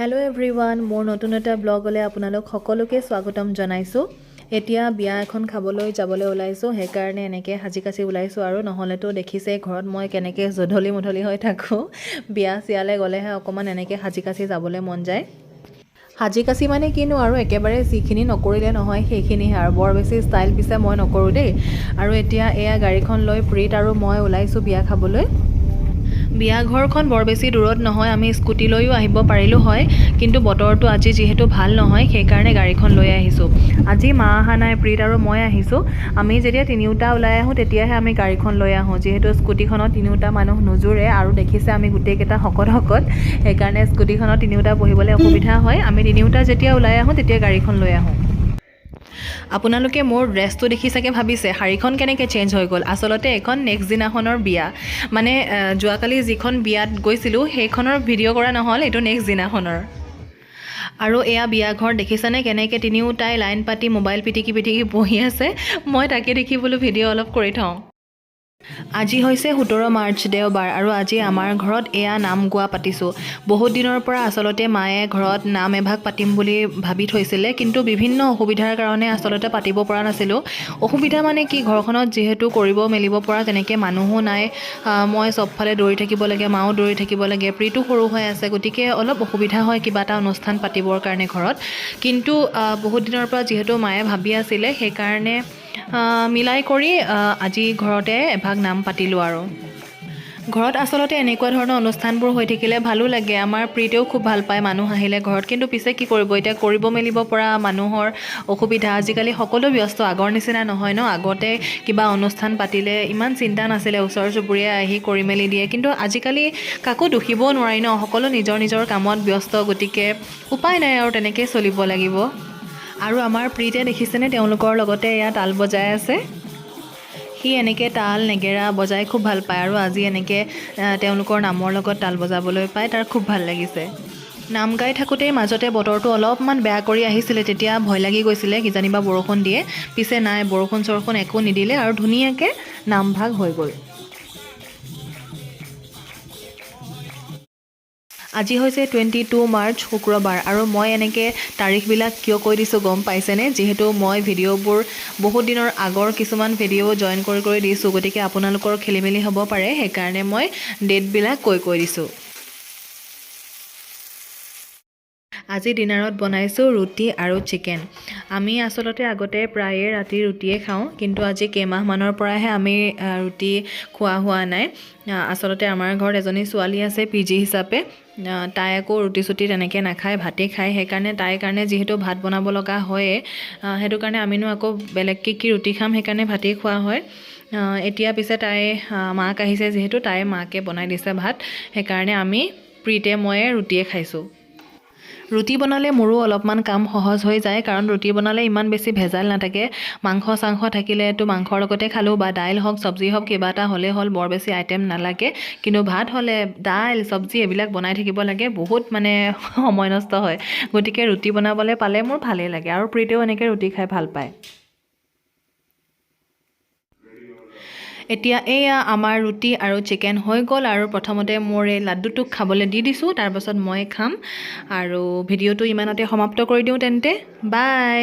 Hello everyone মোৰ নতুন এটা ব্লগলৈ আপোনালোক সকলোকে স্বাগতম জনাইছোঁ। এতিয়া বিয়া এখন খাবলৈ যাবলৈ ওলাইছোঁ সেইকাৰণে এনেকৈ সাজি কাচি ওলাইছোঁ আৰু নহ'লেতো দেখিছেই ঘৰত মই কেনেকৈ জধলি মধলি হৈ থাকোঁ। বিয়া চিয়ালৈ গ'লেহে অকণমান এনেকৈ সাজি কাচি যাবলৈ মন যায়। সাজি কাচি মানে কিনো আৰু একেবাৰে যিখিনি নকৰিলে নহয় সেইখিনিহে আৰু বৰ বেছি ষ্টাইল পিছে মই নকৰোঁ দেই। আৰু এতিয়া এয়া গাড়ীখন লৈ প্ৰীত আৰু মই ওলাইছোঁ বিয়া খাবলৈ। বিয়া ঘৰখন বৰ বেছি দূৰত নহয় আমি স্কুটি লৈও আহিব পাৰিলোঁ হয় কিন্তু বতৰটো আজি যিহেতু ভাল নহয় সেইকাৰণে গাড়ীখন লৈ আহিছোঁ। আজি মা অহা নাই প্ৰীত আৰু মই আহিছোঁ। আমি যেতিয়া তিনিওটা ওলাই আহোঁ তেতিয়াহে আমি গাড়ীখন লৈ আহোঁ। যিহেতু স্কুটিখনত তিনিওটা মানুহ নোজোৰে আৰু দেখিছে আমি গোটেইকেইটা শকত শকত সেইকাৰণে স্কুটিখনত তিনিওটা বহিবলৈ অসুবিধা হয়। আমি তিনিওটা যেতিয়া ওলাই আহোঁ তেতিয়া গাড়ীখন লৈ আহোঁ। আপোনালোকে মোৰ ড্ৰেছটো দেখি চাগে ভাবিছে, শাড়ীখন কেনেকৈ চেঞ্জ হৈ গ'ল? আচলতে এখন নেক্সট দিনাখনৰ বিয়া। মানে যোৱাকালি যিখন বিয়াত গৈছিলোঁ, সেইখনৰ ভিডিঅ' কৰা নহ'ল, এইটো নেক্সট দিনাখনৰ। আৰু এয়া বিয়া ঘৰ দেখিছেনে কেনেকৈ তিনিওটাই লাইন পাতি মোবাইল পিটিকি পিটিকি বহি আছে? মই তাকে দেখি বোলো ভিডিঅ' অলপ কৰি থওঁ। আজি হৈছে সোতৰ মাৰ্চ দেওবাৰ আৰু আজি আমাৰ ঘৰত এয়া নাম গোৱা পাতিছোঁ। বহুত দিনৰ পৰা আচলতে মায়ে ঘৰত নাম এভাগ পাতিম বুলি ভাবি থৈছিলে কিন্তু বিভিন্ন অসুবিধাৰ কাৰণে আচলতে পাতিব পৰা নাছিলোঁ। অসুবিধা মানে কি? ঘৰখনত যিহেতু কৰিব মেলিব পৰা তেনেকৈ মানুহো নাই। মই চবফালে দৌৰি থাকিব লাগে মাও দৌৰি থাকিব লাগে প্ৰীতো সৰু হৈ আছে গতিকে অলপ অসুবিধা হয় কিবা এটা অনুষ্ঠান পাতিবৰ কাৰণে ঘৰত। কিন্তু বহুত দিনৰ পৰা যিহেতু মায়ে ভাবি আছিলে সেইকাৰণে মিলাই কৰি আজি ঘৰতে এভাগ নাম পাতিলোঁ আৰু। ঘৰত আচলতে এনেকুৱা ধৰণৰ অনুষ্ঠানবোৰ হৈ থাকিলে ভালো লাগে। আমাৰ প্ৰীতেও খুব ভাল পায় মানুহ আহিলে ঘৰত। কিন্তু পিছে কি কৰিব? এতিয়া কৰিব মেলিব পৰা মানুহৰ অসুবিধা। আজিকালি সকলো ব্যস্ত। আগৰ নিচিনা নহয় ন? আগতে কিবা অনুষ্ঠান পাতিলে ইমান চিন্তা নাছিলে। ওচৰ চুবুৰীয়া আহি কৰি মেলি দিয়ে। কিন্তু আজিকালি কাকো দুখিবও নোৱাৰি ন? সকলো নিজৰ নিজৰ কামত ব্যস্ত। গতিকে উপায় নাই আৰু তেনেকেই চলিব লাগিব। আৰু আমাৰ প্ৰীতে দেখিছেনে? তেওঁলোকৰ লগতে এয়া তাল বজাই আছে। সি এনেকৈ তাল, নেগেৰা বজাই খুব ভালো পায় আৰু আজি এনেকৈ তেওঁলোকৰ নামৰ লগত তাল বজাবলৈ পাই তাৰ খুব ভালো লাগিছে। নাম গাই থাকোঁতেই মাজতে বতৰটো অলপমান বেয়া কৰি আহিছিলে, তেতিয়া ভয় লাগি গৈছিলে, কিজানিবা বৰষুণ দিয়ে। পিছে নাই বৰষুণ চৰষুণ একো নিদিলে আৰু ধুনীয়াকৈ নামভাগ হৈ গ'ল। আজি হৈছে টুৱেণ্টি টু মাৰ্চ শুক্ৰবাৰ। আৰু মই এনেকৈ তাৰিখবিলাক কিয় কৈ দিছোঁ গম পাইছেনে? যিহেতু মই ভিডিঅ'বোৰ বহুত দিনৰ আগৰ কিছুমান ভিডিঅ' জইন কৰি কৰি দিছোঁ গতিকে আপোনালোকৰ খেলি মেলি হ'ব পাৰে সেইকাৰণে মই ডেটবিলাক কৈ কৈ দিছোঁ। আজি ডিনাৰত বনাইছোঁ ৰুটি আৰু চিকেন। আমি আচলতে আগতে প্ৰায়ে ৰাতি ৰুটিয়ে খাওঁ কিন্তু আজি কেইমাহমানৰ পৰাহে আমি ৰুটি খোৱা হোৱা নাই। আচলতে আমাৰ ঘৰত এজনী ছোৱালী আছে পি জি হিচাপে তাই আকৌ ৰুটি চুটি তেনেকৈ নাখায় ভাতেই খায়। সেইকাৰণে তাইৰ কাৰণে যিহেতু ভাত বনাব লগা হয়েই সেইটো কাৰণে আমিনো আকৌ বেলেগকৈ কি ৰুটি খাম সেইকাৰণে ভাতেই খোৱা হয়। এতিয়া পিছে তাই মাক আহিছে যিহেতু তাই মাকে বনাই দিছে ভাত। সেইকাৰণে আমি প্ৰীতে ময়ে ৰুটিয়ে খাইছোঁ। ৰুটি বনালে মোৰো অলপমান কাম সহজ হৈ যায় কাৰণ ৰুটি বনালে ইমান বেছি ভেজাল নাথাকে। মাংস চাংস থাকিলেতো মাংসৰ লগতে খালোঁ বা দাইল হওক চব্জি হওক কিবা এটা হ'লেই হ'ল বৰ বেছি আইটেম নালাগে। কিন্তু ভাত হ'লে দাইল চব্জি এইবিলাক বনাই থাকিব লাগে বহুত মানে সময় নষ্ট হয়। গতিকে ৰুটি বনাবলৈ পালে মোৰ ভালেই লাগে আৰু প্ৰীতেও এনেকৈ ৰুটি খাই ভাল পায়। এতিয়া এয়া আমাৰ ৰুটি আৰু চিকেন হৈ গ'ল আৰু প্ৰথমতে মোৰ এই লাড্ডুটোক খাবলৈ দি দিছোঁ, তাৰপাছত মই খাম। আৰু ভিডিঅ'টো ইমানতে সমাপ্ত কৰি দিওঁ তেন্তে, বাই!